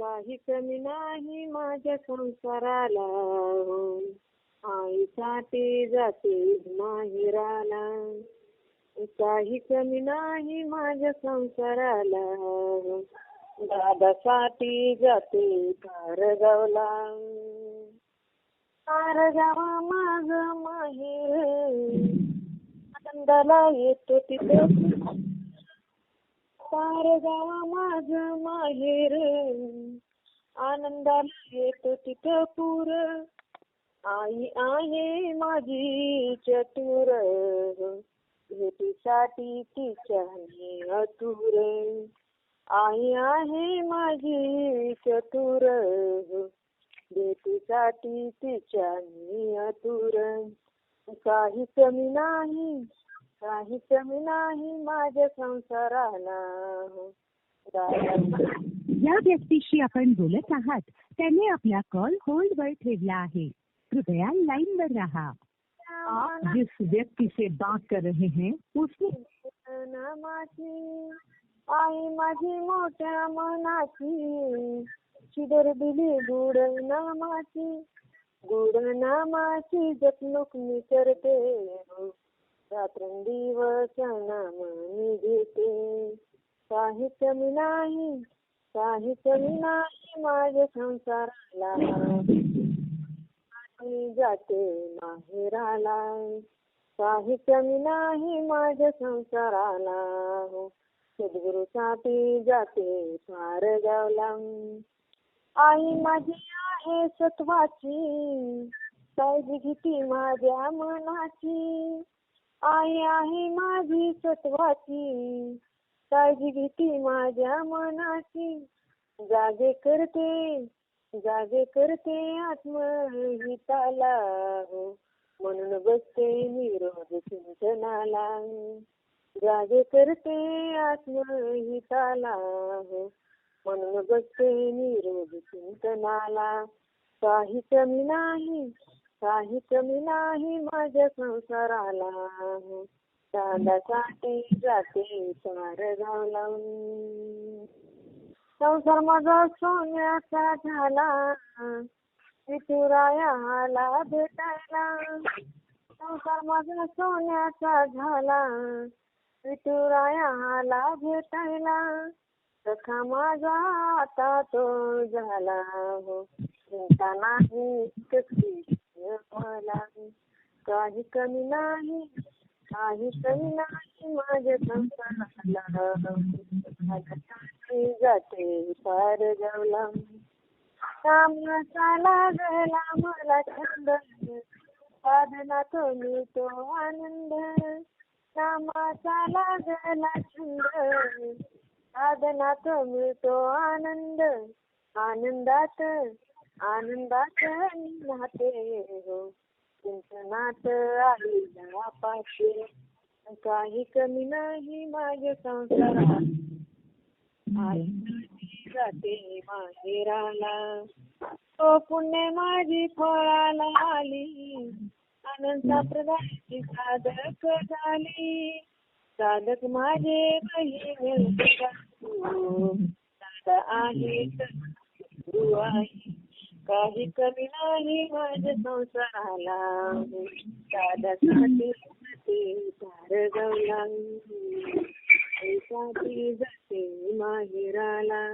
काही कमी नाही माझ्या संसाराला. आईसाठी जाते माहेराला. काही कमी नाही माझ्या संसाराला. दादासाठी जाते कारगावला. कारगावा माझ माहेर. आनंदाला येतो तिथे. कारगावा माझ माहेर. आनंदाला येतो तिथं पूर. आई आहे माझी चतुर. भेटीसाठी तिच्या अतुर. आई आहे माझी चतुर. भेटीसाठी तिच्या अतुर. काही कमी नाही काही कमी नाही माझ्या संसाराला. या व्यक्तीशी आपण बोलत आहात त्यांनी आपला कॉल होल्ड वर ठेवला आहे. कृपया लाइन पर रहा. आप जिस व्यक्ति से बात कर रहे हैं उसने आई माझी मोठ्या मनाची शिदर दिली गुड नामाची गुड नामाची जपणूक मी करते. रात्रंदिवस नाम मी घेते. काही कमी नाही काही कमी नाही माझ्या संसाराला मी जाते माहेराला. काही कमी नाही माझ्या संसाराला हो. सद्गुरूसाठी जाते पारगावला आई माझी आहे सत्वाची. काळजी घेते माझ्या मनाची. आई आहे माझी सत्वाची. काळजी घेते माझ्या मनाची. जागे करते जागे करते आत्महिताला. हो म्हणून बसते मी रोज चिंतनाला जागे करते आत्महिताला. हो म्हणून बसते मी रोज चिंतनाला काही कमी नाही काही कमी नाही माझ्या संसाराला. हो दादासाठी जाते लावून संसार माझा सोन्याचा झाला. विठुरायाला भेटायला. संसार माझा सोन्याचा झाला. विठुरायाला भेटायला. सखा माझा आता तो झाला. हो चिंता नाही कशी मला? काही कमी नाही काही कमी नाही माझ्या संसाराला जाते पार गावला कामाचा लागला मला छंद साधनात मिळतो आनंद कामाचा लागला छंद साधनात मिळतो आनंद आनंदात आनंदात नाते हो चिंतनात आईला पाशे. काही कमी नाही माझ्या संसारात. आई जाते माहेराला? तो पुण्य माझी फळाला आली. अनंता प्रदाची साधक झाली. साधक माझे बहीण आहे गुरु आहे. काही कमी नाही माझ्या संसाराला. दादासाठी पार गवला साठी जाते माहेराला.